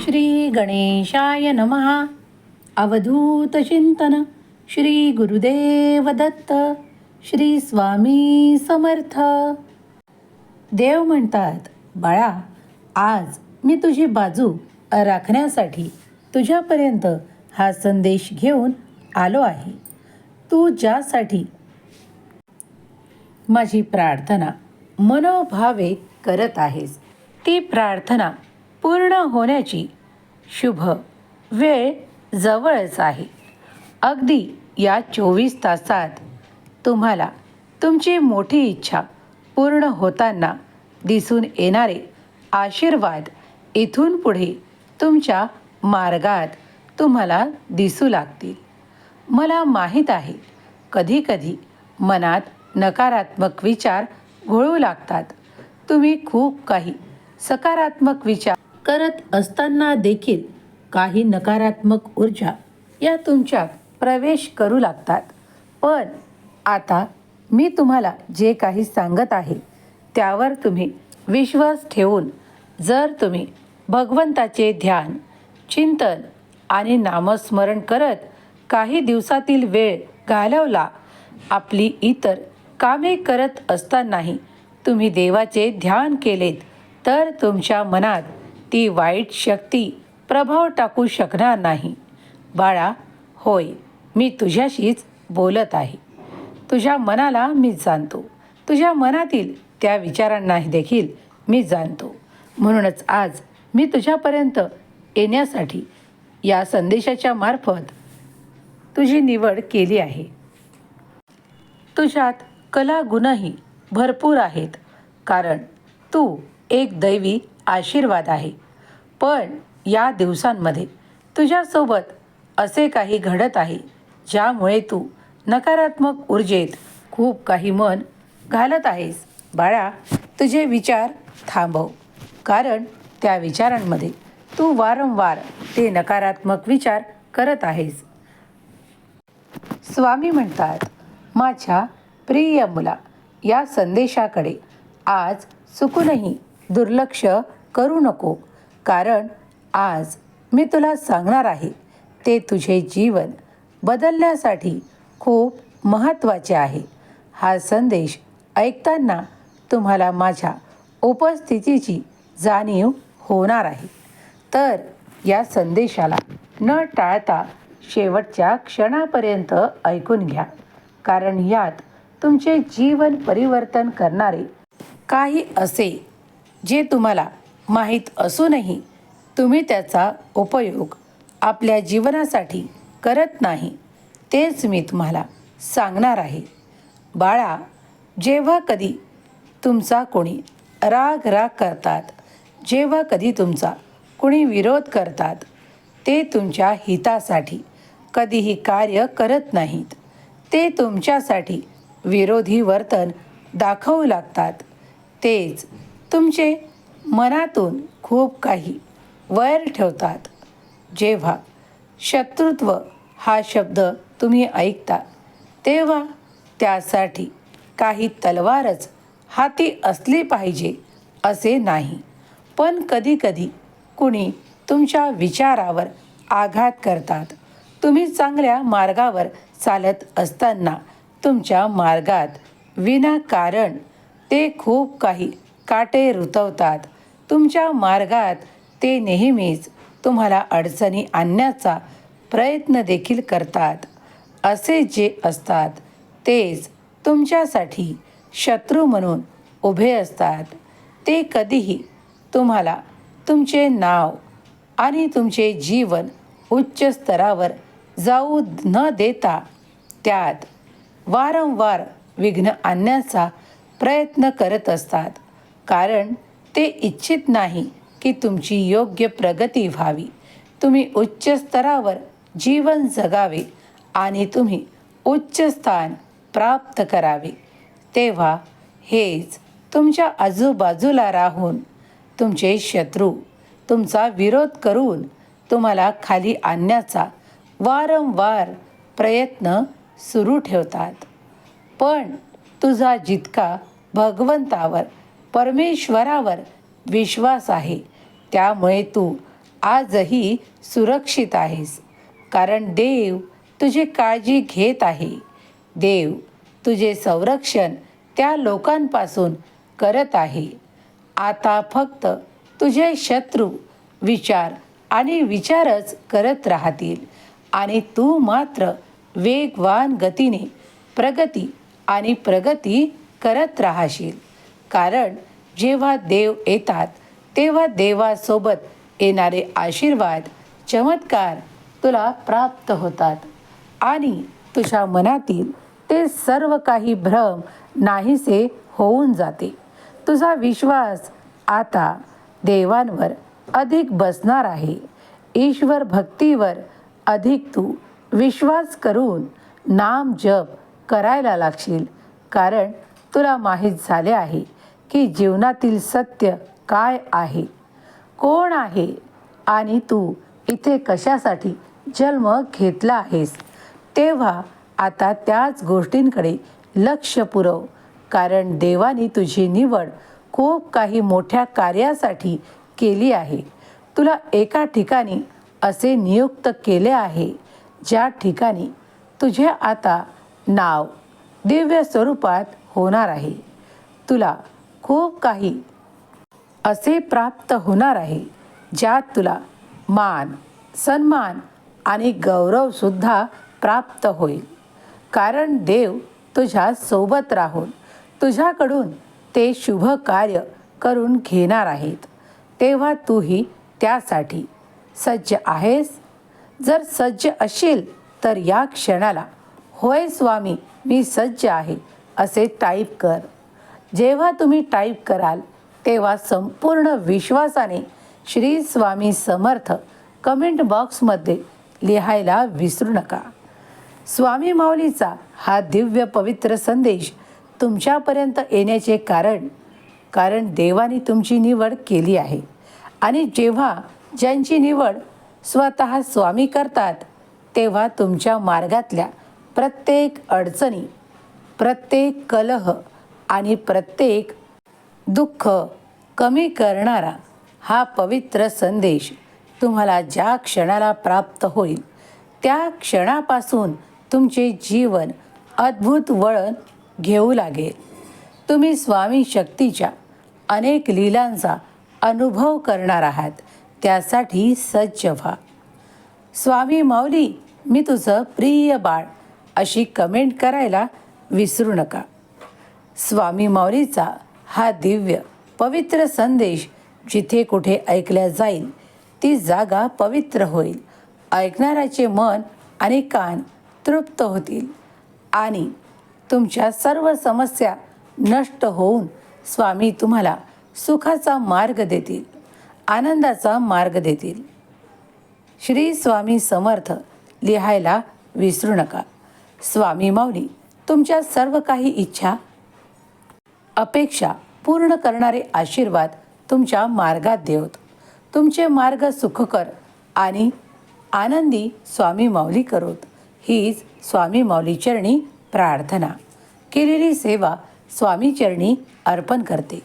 श्री गणेशाय नमः. अवधूत चिंतन श्री गुरुदेव दत्त श्री स्वामी समर्थ. देव म्हणतात बाळा आज मी तुझी बाजू राखण्यासाठी तुझ्यापर्यंत हा संदेश घेऊन आलो आहे. तू ज्यासाठी माझी प्रार्थना मनोभावे करत आहेस ती प्रार्थना पूर्ण होण्याची शुभ वेळ जवळच आहे. अगदी या चोवीस तासात तुम्हाला तुमची मोठी इच्छा पूर्ण होताना दिसून येणारे आशीर्वाद इथून पुढे तुमच्या मार्गात तुम्हाला दिसू लागतील. मला माहीत आहे कधीकधी मनात नकारात्मक विचार घोळू लागतात. तुम्ही खूप काही सकारात्मक विचार करत असताना देखील काही नकारात्मक ऊर्जा या तुमच्यात प्रवेश करू लागतात. पण आता मी तुम्हाला जे काही सांगत आहे त्यावर तुम्ही विश्वास ठेवून जर तुम्ही भगवंताचे ध्यान चिंतन आणि नामस्मरण करत काही दिवसातील वेळ घालवला आपली इतर कामे करत असतानाही तुम्ही देवाचे ध्यान केलेत तर तुमच्या मनात ती वाईट शक्ती प्रभाव टाकू शकणार नाही. बाळा होय मी तुझ्याशीच बोलत आहे. तुझ्या मनाला मी जाणतो. तुझ्या मनातील त्या विचारांना देखील मी जाणतो. म्हणूनच आज मी तुझ्यापर्यंत येण्यासाठी या संदेशाच्या मार्फत तुझी निवड केली आहे. तुझ्यात कला गुणही भरपूर आहेत. कारण तू एक दैवी आशीर्वाद आहे. पण या दिवसांमध्ये तुझ्यासोबत असे काही घडत आहे ज्यामुळे तू नकारात्मक ऊर्जेत खूप काही मन घालत आहेस. बाळा तुझे विचार थांबव. कारण त्या विचारांमध्ये तू वारंवार ते नकारात्मक विचार करत आहेस. स्वामी म्हणतात माझ्या प्रिय मुला या संदेशाकडे आज चुकूनही दुर्लक्ष करू नको. कारण आज मी तुला सांगणार आहे ते तुझे जीवन बदलण्यासाठी खूप महत्त्वाचे आहे. हा संदेश ऐकताना तुम्हाला माझ्या उपस्थितीची जाणीव होणार आहे. तर या संदेशाला न टाळता शेवटच्या क्षणापर्यंत ऐकून घ्या कारण यात तुमचे जीवन परिवर्तन करणारे काही असे जे तुम्हाला माहीत असूनही तुम्ही त्याचा उपयोग आपल्या जीवनासाठी करत नाही तेच मी तुम्हाला सांगणार आहे. बाळा जेव्हा कधी तुमचा कोणी राग राग करतात जेव्हा कधी तुमचा कोणी विरोध करतात ते तुमच्या हितासाठी कधीही कार्य करत नाहीत. ते तुमच्यासाठी विरोधी वर्तन दाखवू लागतात. तेच तुमचे मनातून खूप काही वैर ठेवतात. जेव्हा शत्रुत्व हा शब्द तुम्ही ऐकता तेव्हा त्यासाठी काही तलवारच हाती असली पाहिजे असे नाही. पण कधीकधी कुणी तुमच्या विचारावर आघात करतात. तुम्ही चांगल्या मार्गावर चालत असताना तुमच्या मार्गात विनाकारण ते खूप काही काटे रुतवतात. तुमच्या मार्गात ते नेहमीच तुम्हाला अडचणी आणण्याचा प्रयत्न देखील करतात. असे जे असतात तेच तुमच्यासाठी शत्रू म्हणून उभे असतात. ते कधीही तुम्हाला तुमचे नाव आणि तुमचे जीवन उच्च स्तरावर जाऊ न देता त्यात वारंवार विघ्न आणण्याचा प्रयत्न करत असतात. कारण ते इच्छित नाही की तुमची योग्य प्रगती व्हावी. तुम्ही उच्च स्तरावर जीवन जगावे आणि तुम्ही उच्च स्थान प्राप्त करावे. तेव्हा हेच तुमच्या आजूबाजूला राहून तुमचे शत्रू तुमचा विरोध करून तुम्हाला खाली आणण्याचा वारंवार प्रयत्न सुरू ठेवतात. पण तुझा जितका भगवंतावर परमेश्वरावर विश्वास आहे. त्यामुळे तू आजही सुरक्षित आहेस. कारण देव तुझी काळजी घेत आहे. देव तुझे संरक्षण त्या लोकांपासून करत आहे. आता फक्त तुझे शत्रू विचार आणि विचारच करत राहतील आणि तू मात्र वेगवान गतीने प्रगती आणि प्रगती करत राहशील. कारण जेव्हा देव येतात तेव्हा देवासोबत येणारे आशीर्वाद चमत्कार तुला प्राप्त होतात. आणि तुझ्या मनातील ते सर्व काही भ्रम नाहीसे होऊन जाते. तुझा विश्वास आता देवांवर अधिक बसणार आहे. ईश्वर भक्तीवर अधिक तू विश्वास करून नाम जप करायला लागशील कारण तुला माहीत झाले आहे की जीवनातील सत्य काय आहे? कोण आहे? आणि तू इथे कशासाठी जन्म घेतला आहेस? तेव्हा आता त्याच गोष्टींकडे लक्ष पुरव. कारण देवाने तुझी निवड खूप काही मोठ्या कार्यासाठी केली आहे. तुला एका ठिकाणी असे नियुक्त केले आहे ज्या ठिकाणी तुझे आता नाव दिव्य स्वरूपात होणार आहे. तुला खूप काही. असे प्राप्त होणार आहे ज्यात तुला मान सन्मान आणि गौरवसुद्धा प्राप्त होईल. कारण देव तुझ्या सोबत राहून तुझ्याकडून ते शुभ कार्य करून घेणार आहेत. तेव्हा तूही त्यासाठी सज्ज आहेस. जर सज्ज असेल तर या क्षणाला होय स्वामी मी सज्ज आहे असे टाईप कर. जेव्हा तुम्ही टाईप कराल तेव्हा संपूर्ण विश्वासाने श्री स्वामी समर्थ कमेंट बॉक्समध्ये लिहायला विसरू नका. स्वामी माऊलीचा हा दिव्य पवित्र संदेश तुमच्यापर्यंत येण्याचे कारण कारण देवाने तुमची निवड केली आहे. आणि जेव्हा ज्यांची निवड स्वतः स्वामी करतात तेव्हा तुमच्या मार्गातल्या प्रत्येक अडचणी प्रत्येक कलह आणि प्रत्येक दुःख कमी करणारा हा पवित्र संदेश तुम्हाला ज्या क्षणाला प्राप्त होईल त्या क्षणापासून तुमचे जीवन अद्भुत वळण घेऊ लागेल. तुम्ही स्वामी शक्तीच्या अनेक लीलांचा अनुभव करणार आहात त्यासाठी सज्ज व्हा. स्वामी माऊली मी तुझं प्रिय बाळ अशी कमेंट करायला विसरू नका. स्वामी माऊलीचा हा दिव्य पवित्र संदेश जिथे कुठे ऐकल्या जाईल ती जागा पवित्र होईल. ऐकणाऱ्याचे मन आणि कान तृप्त होतील. आणि तुमच्या सर्व समस्या नष्ट होऊन स्वामी तुम्हाला सुखाचा मार्ग देतील आनंदाचा मार्ग देतील. श्री स्वामी समर्थ लिहायला विसरू नका. स्वामी माऊली तुमच्या सर्व काही इच्छा अपेक्षा पूर्ण करणारे आशीर्वाद तुमच्या मार्गात देवत. तुमचे मार्ग सुखकर आणि आनंदी स्वामी माऊली करोत. हीच स्वामी माऊली चरणी प्रार्थना. केलेली सेवा स्वामी चरणी अर्पण करते.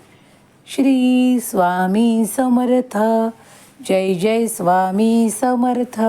श्री स्वामी समर्थ. जय जय स्वामी समर्थ.